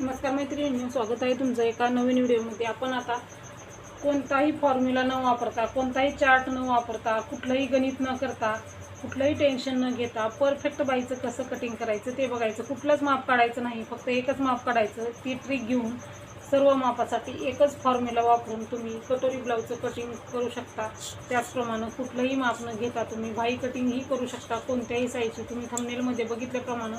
नमस्कार मैत्रिणी स्वागत आहे तुमचं एका नवीन व्हिडिओमध्ये. आपण आता कोणताही फॉर्म्युला न वापरता कोणताही चार्ट न वापरता कुठलंही गणित न करता कुठलंही टेन्शन न घेता परफेक्ट बाईचं कसं कटिंग करायचं ते बघायचं. कुठलंच माप काढायचं नाही फक्त एकच माप काढायचं ती ट्रिक घेऊन सर्व मापासाठी एकच फॉर्म्युला वापरून तुम्ही कटोरी ब्लाऊजचं कटिंग करू शकता. त्याचप्रमाणे कुठलंही माप न घेता तुम्ही भाई कटिंगही करू शकता. कोणत्याही साईजची तुम्ही थंबनेलमध्ये बघितल्याप्रमाणे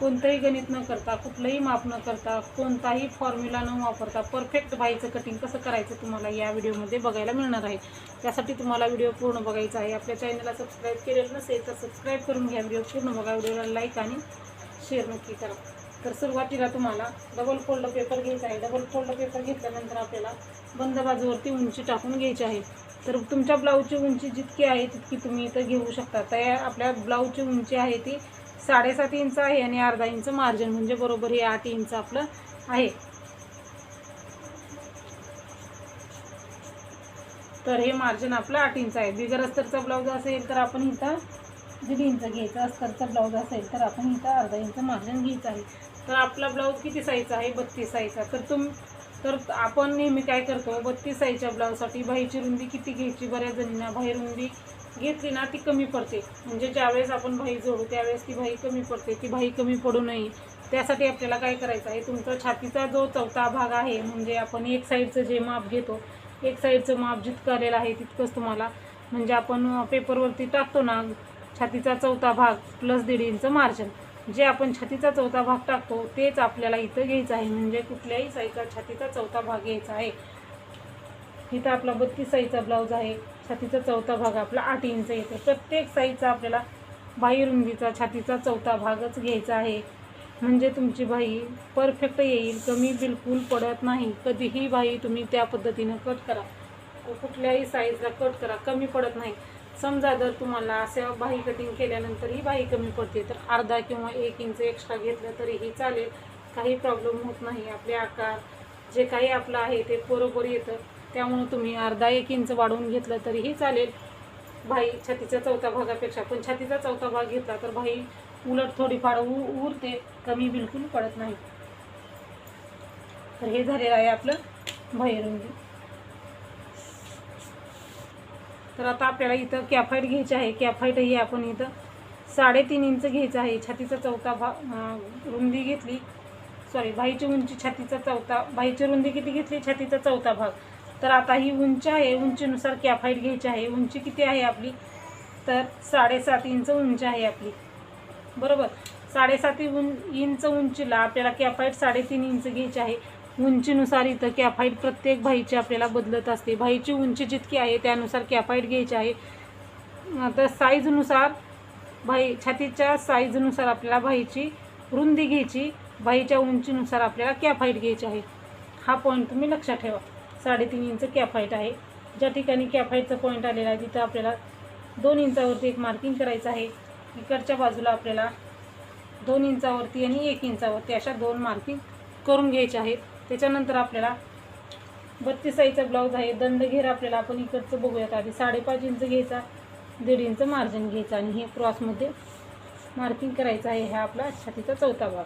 कोणतंही गणित न करता कुठलंही माप न करता कोणताही फॉर्म्युला न वापरता परफेक्ट भाईचं कटिंग कसं करायचं तुम्हाला या व्हिडिओमध्ये बघायला मिळणार आहे. त्यासाठी तुम्हाला व्हिडिओ पूर्ण बघायचा आहे. आपल्या चॅनलला सबस्क्राईब केलेलं नसेल तर सबस्क्राईब करून घ्या. व्हिडिओ पूर्ण बघा. व्हिडिओला लाईक आणि शेअर नक्की करा. तर सुरुवातीला तुम्हाला डबल फोल्ड पेपर घ्यायचा आहे. डबल फोल्ड पेपर घेतल्यानंतर आपल्याला बंद बाजूवरती उंची टाकून घ्यायची आहे. तर तुमच्या ब्लाऊजची उंची जितकी आहे तितकी तुम्ही इथं घेऊ शकता. तर आपल्या ब्लाऊजची उंची आहे ती साडेसात इंच आहे आणि अर्धा इंच मार्जिन म्हणजे बरोबर हे आठ इंच आपलं आहे. तर हे मार्जिन आपलं आठ इंच आहे. बिगर अस्तरचा ब्लाऊज असेल तर आपण इथं दीड इंच घ्यायचं अस्तरचा ब्लाऊज असेल तर आपण इथं अर्धा इंच मार्जिन घ्यायचं आहे. तर आपला ब्लाऊज किती साईजचा आहे? बत्तीस साईजचा तर तुम तर आपण नेहमी काय करतो? बत्तीस साईजच्या ब्लाऊजसाठी बाहीची रुंदी किती घ्यायची? बऱ्याच जणींना बाही रुंदी घेतली ना ती कमी पडते. म्हणजे ज्यावेळेस आपण भाई जोडू त्यावेळेस ती भाई कमी पडते. ती भाई कमी पडू नये. त्यासाठी आपल्याला काय करायचं आहे? तुमचा छातीचा जो चौथा भाग आहे म्हणजे आपण एक साईडचं जे माप घेतो एक साईडचं माप जितकं आलेलं आहे तितकंच तुम्हाला म्हणजे आपण पेपरवरती टाकतो ना छातीचा चौथा भाग प्लस दीड इंच मार्जिन जे आपण छातीचा चौथा भाग टाकतो तेच आपल्याला इथं घ्यायचं आहे. म्हणजे कुठल्याही साईजचा छातीचा चौथा भाग घ्यायचा आहे. इथं आपला बत्तीस साईजचा ब्लाऊज आहे. छातीचा चौथा भाग आपला आठ इंच येतो. प्रत्येक साईजचा आपल्याला बाही रुंदीचा छातीचा चौथा भागच घ्यायचा आहे. म्हणजे तुमची बाही परफेक्ट येईल. कमी बिलकुल पडत नाही. कधीही बाही तुम्ही त्या पद्धतीनं कट करा. कुठल्याही साईजला कट करा. कमी पडत नाही. समजा जर तुम्हाला असं बाही कटिंग केल्यानंतर ही बाही कमी पडते तर अर्धा किंवा एक इंच एक्स्ट्रा घेतलं तरीही चालेल. काही प्रॉब्लेम होत नाही. आपले आकार जे काही आपलं आहे ते बरोबर येतं. त्यामुळं तुम्ही अर्धा एक इंच वाढवून घेतलं तरीही चालेल. बाई छातीच्या चौथा भागापेक्षा पण छातीचा चौथा भाग घेतला तर बाई उलट थोडीफार उ उरते. कमी बिलकुल पडत नाही. तर हे झालेलं आहे आपलं बाहेरुंदी तर आता आपल्याला इथं कॅफाईट घ्यायची आहे. कॅफाईट ही आपण इथं साडेतीन इंच घ्यायचं आहे. छातीचा चौथा भाग रुंदी घेतली. सॉरी भाईची उंची छातीचा चौथा भाईची रुंदी किती घेतली? छातीचा चौथा भाग. तर आता ही उंची आहे. उंचीनुसार कॅफाईट घ्यायची आहे. उंची किती आहे आपली? तर साडेसात इंच उंची आहे आपली. बरोबर? साडेसात उं इंच उंचीला आपल्याला कॅफाईट साडेतीन इंच घ्यायची आहे. उंचीनुसार इथं कॅफाईट प्रत्येक भाईची आपल्याला बदलत असते. भाईची उंची जितकी आहे त्यानुसार कॅफाईट घ्यायची आहे. तर साईजनुसार भाई छातीच्या साईजनुसार आपल्याला भाईची रुंदी घ्यायची. भाईच्या उंचीनुसार आपल्याला कॅफाईट घ्यायची आहे. हा पॉईंट तुम्ही लक्षात ठेवा. साडेतीन इंच कॅफाईट आहे. ज्या ठिकाणी कॅफाईटचा पॉईंट आलेला आहे तिथं आपल्याला दोन इंचावरती एक मार्किंग करायचं आहे. इकडच्या बाजूला आपल्याला दोन इंचावरती आणि एक इंचावरती अशा दोन मार्किंग करून घ्यायचे आहेत. त्याच्यानंतर आपल्याला बत्तीस साईजचा ब्लाऊज आहे दंड घेर आपल्याला आपण इकडचं बघूयात आधी. साडेपाच इंच घ्यायचा दीड इंच मार्जिन घ्यायचं आणि हे क्रॉसमध्ये मार्किंग करायचं आहे. हा आपला छातीचा चौथा भाग.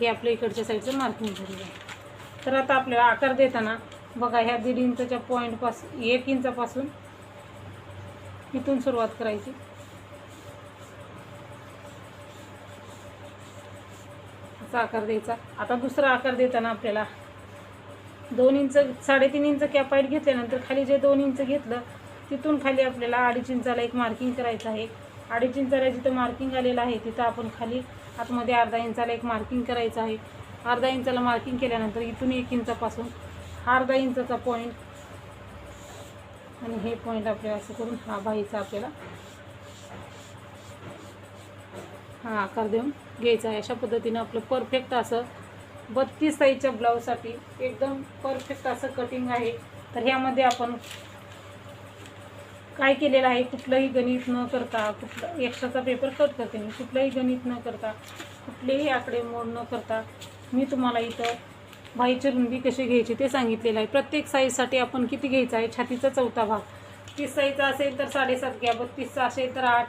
हे आपल्या इकडच्या साईडचं मार्किंग झालेलं आहे तर आता आपल्याला आकार देताना बघा ह्या दीड इंचच्या पॉईंटपासून एक इंचापासून इथून सुरुवात करायची. असा आकार द्यायचा. आता दुसरा आकार देताना आपल्याला दोन इंच साडेतीन इंच कॅपाईट घेतल्यानंतर खाली जे दोन इंच घेतलं तिथून खाली आपल्याला अडीच इंचाला एक मार्किंग करायचं आहे. अडीच इंचाला जिथं मार्किंग आलेलं आहे तिथं आपण खाली आतमध्ये अर्धा इंचाला एक मार्किंग करायचं आहे. अर्धा इंचाला मार्किंग केल्यानंतर इथून एक इंचापासून अर्धा इंचाचा पॉईंट आणि हे पॉईंट आपल्याला असं करून हा बाईचा आपल्याला हा आकार देऊन घ्यायचं आहे. अशा पद्धतीनं आपलं परफेक्ट असं बत्तीस साईजच्या ब्लाऊजसाठी एकदम परफेक्ट असं कटिंग आहे. तर ह्यामध्ये आपण काय केलेलं आहे? कुठलंही गणित न करता कुठलं एक्स्ट्राचा पेपर कट करते मी. कुठलंही गणित न करता कुठलेही आकडेमोड न करता मी तुम्हाला इथं बाईची रुंदी कशी घ्यायची ते सांगितलेलं आहे. प्रत्येक साईजसाठी आपण किती घ्यायचा आहे? छातीचा चौथा भाग. तीस साईजचा असेल तर साडेसात घ्या. बत्तीसचा असेल तर आठ.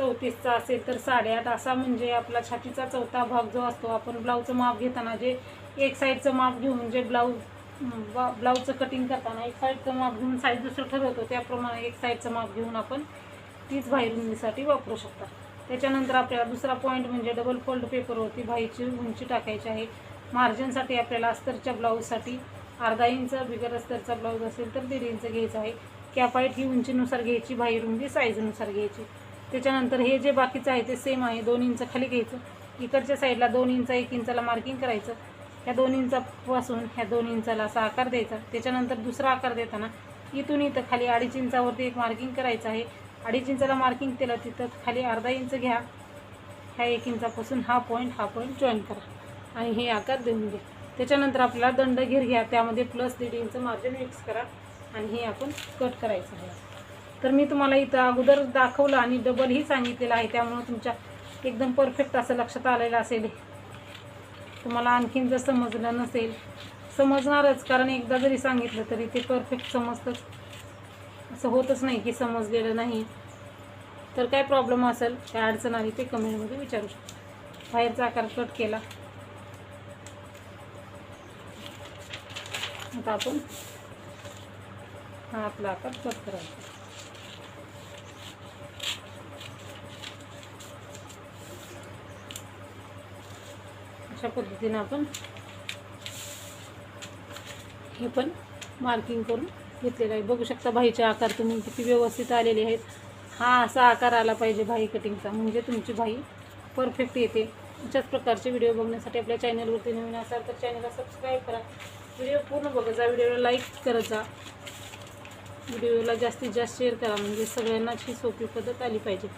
चौतीसचा असेल तर साडेआठ असा म्हणजे आपला छातीचा चौथा भाग जो असतो आपण ब्लाऊजचं माप घेताना जे एक साईडचं माप घेऊन जे ब्लाऊज ब्लाऊजचं कटिंग करताना एक साईडचं माप घेऊन साईज दुसरं ठरवतो त्याप्रमाणे एक साईडचं माप घेऊन आपण तीच बाहेरुंदीसाठी वापरू शकता. त्याच्यानंतर आपल्याला दुसरा पॉईंट म्हणजे डबल फोल्ड पेपरवरती भाईची उंची टाकायची आहे. मार्जिनसाठी आपल्याला अस्तरच्या ब्लाऊजसाठी अर्धा इंच बिगर अस्तरचा ब्लाऊज असेल तर दीड इंच घ्यायचा आहे. कॅपाईट ही उंचीनुसार घ्यायची बाहेरुंदी साईजनुसार घ्यायची. त्याच्यानंतर हे जे बाकीचं आहे ते सेम आहे. दोन इंच खाली घ्यायचं. इकडच्या साईडला दोन इंच एक इंचाला मार्किंग करायचं. ह्या दोन इंचापासून ह्या दोन इंचाला असा आकार द्यायचा. त्याच्यानंतर दुसरा आकार देताना इथून इथं खाली अडीच इंचावरती एक मार्किंग करायचं आहे. अडीच इंचाला मार्किंग केलं तिथं खाली अर्धा इंच घ्या. ह्या एक इंचापासून हा पॉईंट हा पॉईंट जॉईन करा. आणि हे आकार देऊन घ्या. त्याच्यानंतर आपल्याला दंड घेर घ्या. त्यामध्ये प्लस दीड इंच मार्जिन मिक्स करा. आणि हे आपण कट करायचं आहे. तर मी तुम्हाला इथं अगोदर दाखवलं आणि डबलही सांगितलेलं आहे. त्यामुळं तुमच्या एकदम परफेक्ट असं लक्षात आलेलं असेल. तुम्हाला आणखीन जर समजलं नसेल समजणारच. कारण एकदा जरी सांगितलं तरी ते परफेक्ट समजतंच. असं होतच नाही की समजलेलं नाही. तर काय प्रॉब्लेम असेल काय अडचण आली ते कमेंटमध्ये विचारू शकता. बाहेरचा आकार कट केला. आता आपण हा आपला आकार कट करायचा. अशा पद्धतीने आपण हे पण मार्किंग करून घेतलेलं आहे. बघू शकता भाईचे आकार तुम्ही किती व्यवस्थित आलेले आहेत. हा असा आकार आला पाहिजे भाई कटिंगचा म्हणजे तुमची भाई परफेक्ट येते. अशाच प्रकारचे व्हिडिओ बघण्यासाठी आपल्या चॅनलवरती नवीन असाल तर चॅनलला सबस्क्राईब करा. व्हिडिओ पूर्ण बघत जा. व्हिडिओला लाईक करत जा. व्हिडिओला जास्तीत जास्त शेअर करा. म्हणजे सगळ्यांनाच ही सोपी पद्धत आली पाहिजे.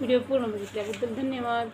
व्हिडिओ पूर्ण बघितल्याबद्दल धन्यवाद.